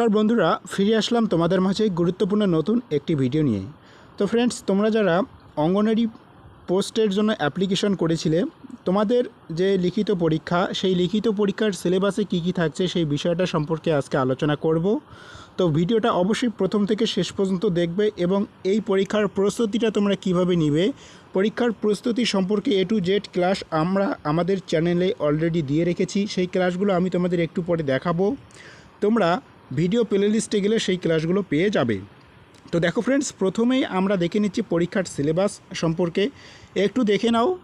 নমস্কার বন্ধুরা, ফিরে আসলাম তোমাদের মাঝে গুরুত্বপূর্ণ নতুন একটি ভিডিও নিয়ে। তো ফ্রেন্ডস তোমরা যারা অঙ্গনারী পোস্টের জন্য অ্যাপ্লিকেশন করেছিলে, তোমাদের যে লিখিত পরীক্ষা, সেই লিখিত পরীক্ষার সিলেবাসে কী কী থাকছে সেই বিষয়টা সম্পর্কে আজকে আলোচনা করব। তো ভিডিওটা অবশ্যই প্রথম থেকে শেষ পর্যন্ত দেখবে এবং এই পরীক্ষার প্রস্তুতিটা তোমরা কীভাবে নিবে, পরীক্ষার প্রস্তুতি সম্পর্কে এ টু জেড ক্লাস আমরা আমাদের চ্যানেলে অলরেডি দিয়ে রেখেছি, সেই ক্লাসগুলো আমি তোমাদের একটু পরে দেখাবো। তোমরা ভিডিও প্লে লিস্টে গেলে সেই ক্লাসগুলো পেয়ে যাবে। তো দেখো ফ্রেন্ডস প্রথমেই আমরা দেখে নিচ্ছি পরীক্ষার সিলেবাস সম্পর্কে। একটু দেখে নাও।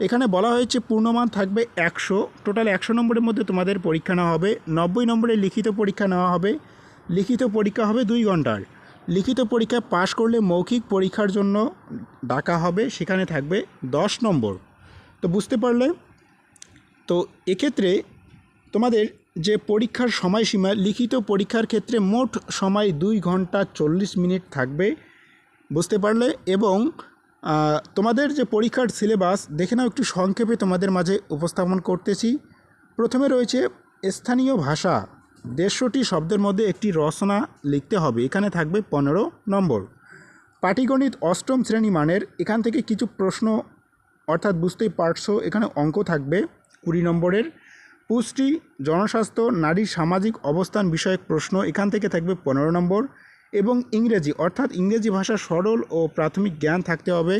এখানে বলা হয়েছে পূর্ণমান থাকবে একশো। টোটাল একশো নম্বরের মধ্যে তোমাদের পরীক্ষা নেওয়া হবে। নব্বই নম্বরে লিখিত পরীক্ষা নেওয়া হবে। লিখিত পরীক্ষা হবে দুই ঘণ্টার। লিখিত পরীক্ষায় পাশ করলে মৌখিক পরীক্ষার জন্য ডাকা হবে। সেখানে থাকবে দশ নম্বর। তো বুঝতে পারলে? তো এক্ষেত্রে তোমাদের যে পরীক্ষার সময়সীমা, লিখিত পরীক্ষার ক্ষেত্রে মোট সময় দুই ঘণ্টা চল্লিশ মিনিট থাকবে, বুঝতে পারলে? এবং তোমাদের যে পরীক্ষার সিলেবাস, দেখে নাও একটু সংক্ষেপে তোমাদের মাঝে উপস্থাপন করতেছি। প্রথমে রয়েছে স্থানীয় ভাষা, দেড়শোটি শব্দের মধ্যে একটি রচনা লিখতে হবে, এখানে থাকবে পনেরো নম্বর। পাটিগণিত অষ্টম শ্রেণি মানের, এখান থেকে কিছু প্রশ্ন, অর্থাৎ বুঝতেই পারছ, এখানে অঙ্ক থাকবে কুড়ি নম্বরের। পুষ্টি, জনস্বাস্থ্য নারীর সামাজিক অবস্থান বিষয়ক প্রশ্ন এখান থেকে থাকবে পনেরো নম্বর এবং ইংরেজি, অর্থাৎ ইংরেজি ভাষা সরল ও প্রাথমিক জ্ঞান থাকতে হবে।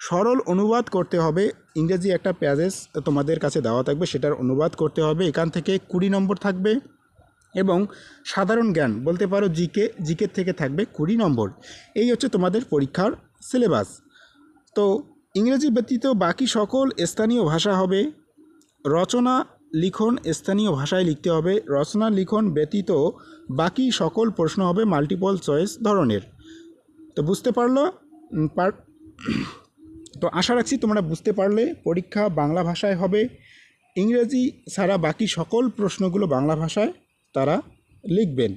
সরল অনুবাদ করতে হবে। ইংরেজি একটা প্যাজেস তোমাদের কাছে দেওয়া থাকবে, সেটার অনুবাদ করতে হবে। এখান থেকে কুড়ি নম্বর থাকবে এবং সাধারণ জ্ঞান বলতে পারো জিকে, জিকের থেকে থাকবে কুড়ি নম্বর। এই হচ্ছে তোমাদের পরীক্ষার সিলেবাস। তো ইংরেজি ব্যতীত বাকি সকল স্থানীয় ভাষা হবে। রচনা লিখন স্থানীয় ভাষায় লিখতে হবে। রচনা লিখন ব্যতীত বাকি সকল প্রশ্ন হবে মাল্টিপল চয়েস ধরনের। তো বুঝতে পারল? পার, তো আশা রাখছি তোমরা বুঝতে পারলে। পরীক্ষা বাংলা ভাষায় হবে। ইংরেজি ছাড়া বাকি সকল প্রশ্নগুলো বাংলা ভাষায় তারা লিখবেন।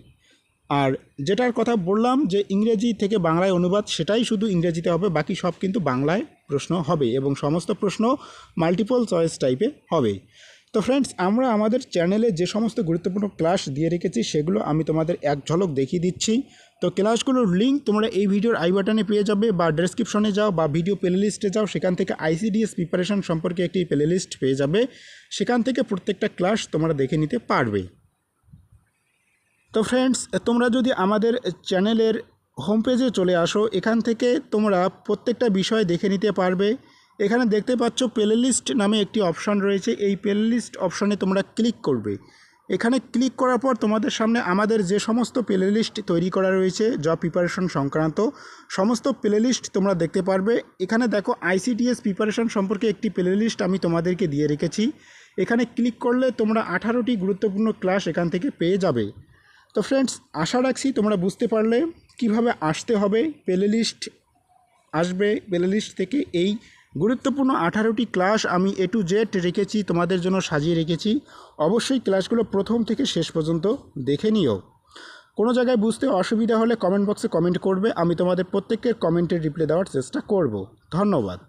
আর যেটার কথা বললাম যে ইংরেজি থেকে বাংলায় অনুবাদ, সেটাই শুধু ইংরেজিতে হবে, বাকি সব কিন্তু বাংলায় প্রশ্ন হবে এবং সমস্ত প্রশ্ন মাল্টিপল চয়েস টাইপে হবে। তো ফ্রেন্ডস আমরা আমাদের চ্যানেলে যে সমস্ত গুরুত্বপূর্ণ ক্লাস দিয়ে রেখেছি, সেগুলো আমি তোমাদের এক ঝলক দেখিয়ে দিচ্ছি। তো ক্লাসগুলোর লিঙ্ক তোমরা এই ভিডিওর আই বাটনে পেয়ে যাবে বা ডেসক্রিপশনে যাও বা ভিডিও প্লে লিস্টে যাও, সেখান থেকে আইসিডিএস প্রিপারেশন সম্পর্কে একটি প্লে লিস্ট পেয়ে যাবে। সেখান থেকে প্রত্যেকটা ক্লাস তোমরা দেখে নিতে পারবে। তো ফ্রেন্ডস তোমরা যদি আমাদের চ্যানেলের হোম পেজে চলে আসো, এখান থেকে তোমরা প্রত্যেকটা বিষয় দেখে নিতে পারবে। এখানে দেখতে পাচ্ছ প্লে লিস্ট নামে একটি অপশন রয়েছে। এই প্লে লিস্ট অপশনে তোমরা ক্লিক করবে। এখানে ক্লিক করার পর তোমাদের সামনে আমাদের যে সমস্ত প্লে লিস্ট তৈরি করা রয়েছে জব প্রিপারেশন সংক্রান্ত, সমস্ত প্লে লিস্ট তোমরা দেখতে পারবে। এখানে দেখো আইসিটিএস প্রিপারেশন সম্পর্কে একটি প্লে লিস্ট আমি তোমাদেরকে দিয়ে রেখেছি। এখানে ক্লিক করলে তোমরা আঠারোটি গুরুত্বপূর্ণ ক্লাস এখান থেকে পেয়ে যাবে। তো ফ্রেন্ডস আশা রাখছি তোমরা বুঝতে পারলে কীভাবে আসতে হবে। প্লে লিস্ট আসবে প্লে লিস্ট থেকে এই গুরুত্বপূর্ণ আঠারোটি ক্লাস আমি এ টু জেড রেখেছি, তোমাদের জন্য সাজিয়ে রেখেছি। অবশ্যই ক্লাসগুলো প্রথম থেকে শেষ পর্যন্ত দেখে নিও। কোনো জায়গায় বুঝতে অসুবিধা হলে কমেন্ট বক্সে কমেন্ট করবে, আমি তোমাদের প্রত্যেকের কমেন্টের রিপ্লাই দেওয়ার চেষ্টা করব। ধন্যবাদ।